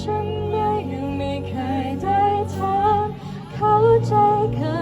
ฉันไม่ยังไม่เคยได้ถามเข้าใจเขา